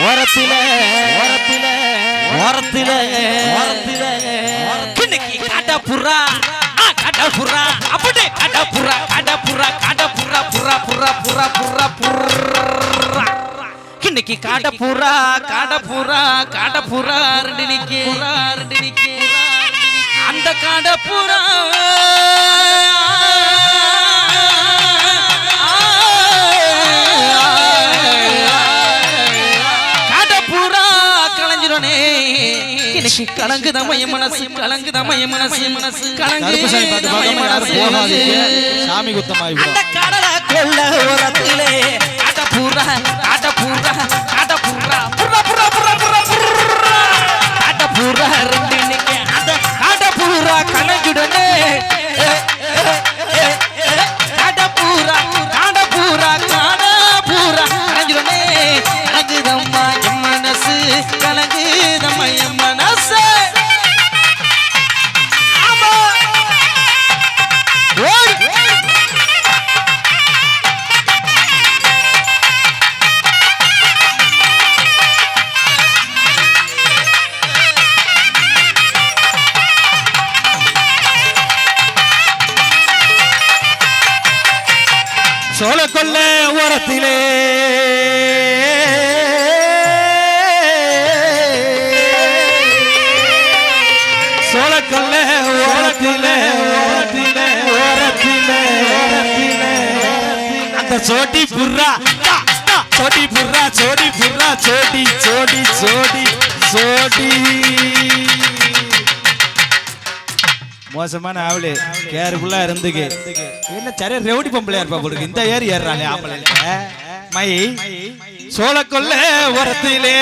ஓரத்தில ஓரத்தில ஓரத்தில ஓரத்தில கிண்ணக்கி காட்டா புறா காட்டா புறா அப்படியே காட்டா புறா காட்டா புறா காட்டா புறா புறா புறா புறா. புறா புறா இன்னைக்கு காட்ட புறா காட்ட புறா காட்ட புறா ரெண்டு நிக்கி. ரெண்டு நிக்கி. அந்த புறா இன்னைக்கு கலங்குத மைய மனசு கலங்குத மைய மனசு மனசு. கலங்கு யாரும் போகாதீங்க. சாமி குத்தமாகி அந்த கடலை கொள்ள ஓரத்திலே காட்ட புறா காட்ட புறா காட்ட புறா. புறா புறா புறா புறா புறா. காட்ட புறா ரெண்டு நிக்க அந்த காட்ட புறா கணக்குடனே சோழ கொள்ள ஓரத்திலே. சோழ கொள்ள ஓரத்திலே ஓரத்திலே ஓரத்திலே ஓரத்திலே. அந்த சோட்டி புர்ரா. டா, சோட்டி புர்ரா சோடி புர்ரா சோடி சோடி சோடி சோடி மோசமான ஆவலு கேர்ஃபுல்லா இருந்துக்கு. என்ன சரியா ரெவடி பொம்பளையா இருப்பா போடுக்கு இந்த ஏறி ஏறாளே ஆம்பளை மை சோழ கொல்ல உரத்திலே.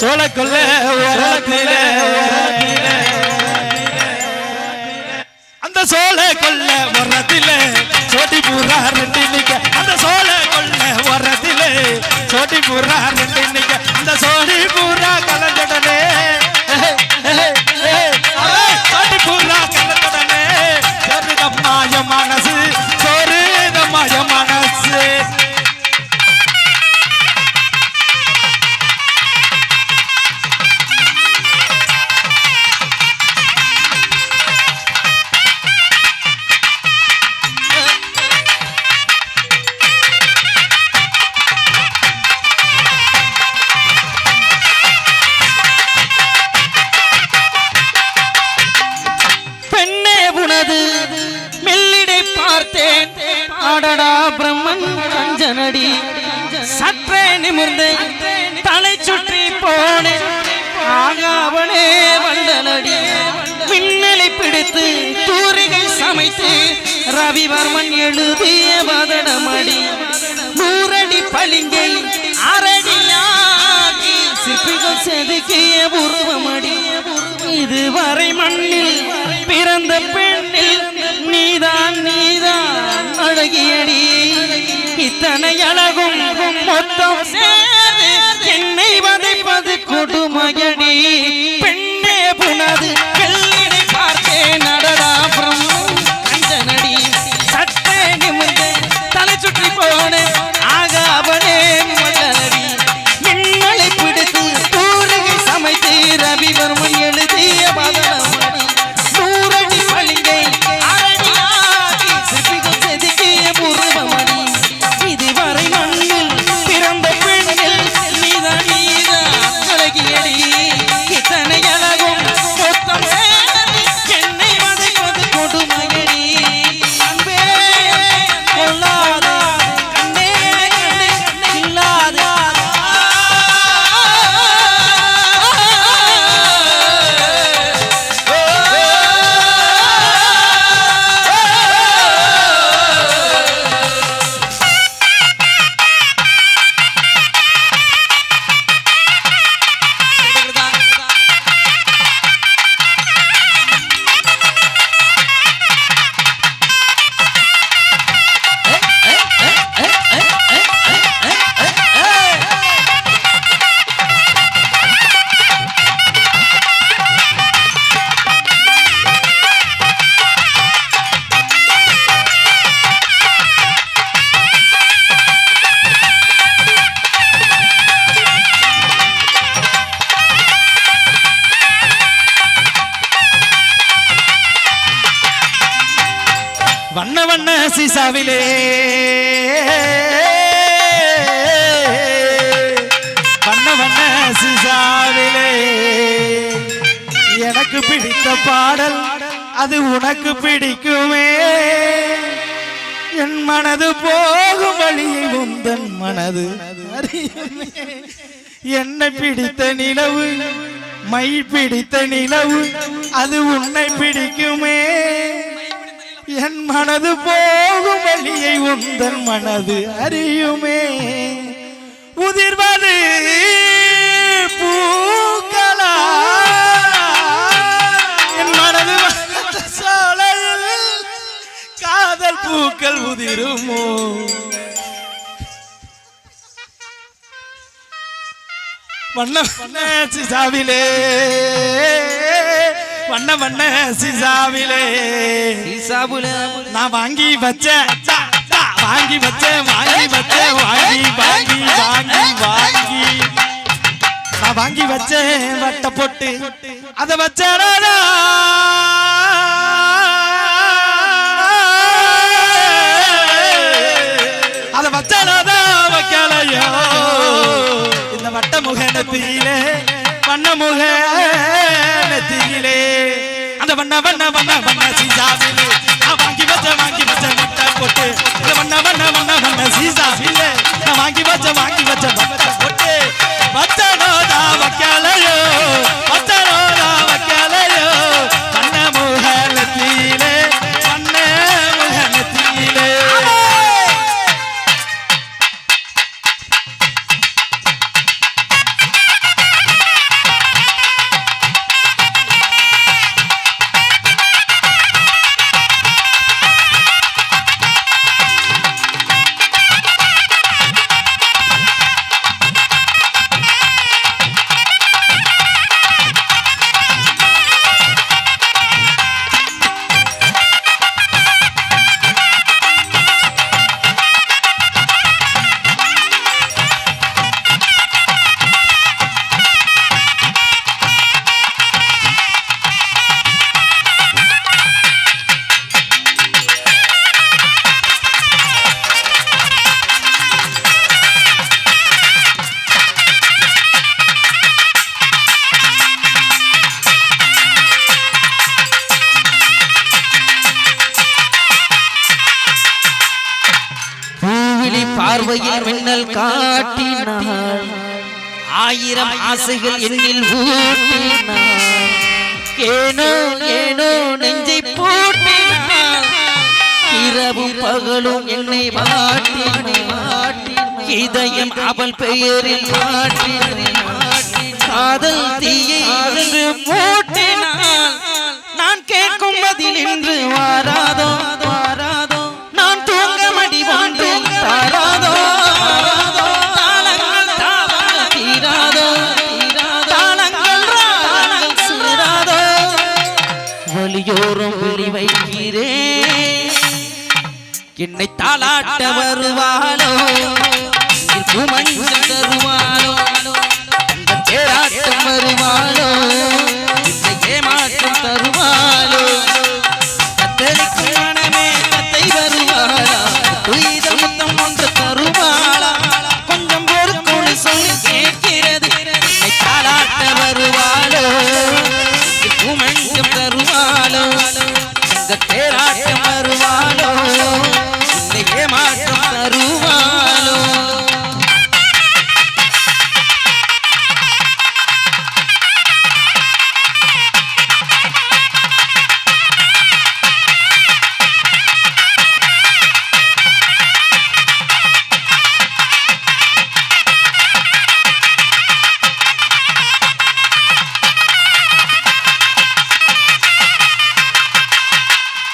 சோழ கொல்ல உரத்திலே. அந்த சோழ கொல்ல உரத்திலே. சமைத்து ரவிவர்மன் எழுதிய வதனமடி. நூறடி பளிங்கை அரடியாகி சிற்பிகள் செதுக்கிய உருவமடி. இதுவரை மண்ணில் பிறந்த பெண்ணில் நீதான் நீ. சிசாவிலே வண்ண வண்ண சிசாவிலே. எனக்கு பிடித்த பாடல் அது உனக்கு பிடிக்குமே. என் மனது போகும் வழியை உந்தன் மனது. என்னை பிடித்த நிலவு மை பிடித்த நிலவு அது உன்னை பிடிக்குமே. என் மனது போகும் வழியை உந்தன் மனது அறியுமே. உதிர்வது பூக்களா? என் மனது வளர்த்த சோலையில் காதல் பூக்கள் உதிருமோ? பண்ண வண்ண சாவிலே. வண்ண வண்ண சிசாவிலே. ஈசாபுல நான் வாங்கி வச்சேன். வாங்கி வச்சேன் வாங்கி வச்சேன் வாங்கி வாங்கி வாங்கி வாங்கி. நான் வாங்கி வச்சேன் வட்ட போட்டு. அத வச்சேனா அத வச்சேனா வைக்கலையோ. இந்த வட்ட முகனத்திலே வண்ணமுக நெத்தியிலே. அந்த வண்ண வண்ண வண்ண வண்ண சீசாவிலே. நான் வாங்கி வச்ச வாங்கி வச்ச வட்ட போட்டு. அந்த வண்ண வண்ண வண்ண வண்ண சீசாவிலே. நான் வாங்கி வச்ச வாங்கி வச்ச வட்ட போட்டு. வச்சனோதா வைக்கலையோ வச்சனோதா பார்வையில் மின்னல் காட்டினாள். ஆயிரம் ஆசைகள் என்னில் ஊட்டினாள். ஏனோ ஏனோ நெஞ்சை பூட்டினாள். இரவும் பகலும் என்னை வாட்டினாள். இதயம் அவள் பெயரில் மாட்டினாள் காதல் தீயை என்று மூட்டினாள். நான் கேட்கும் பதில் என்று வாராதோ? என்னை தாளாட்ட வருவாளோ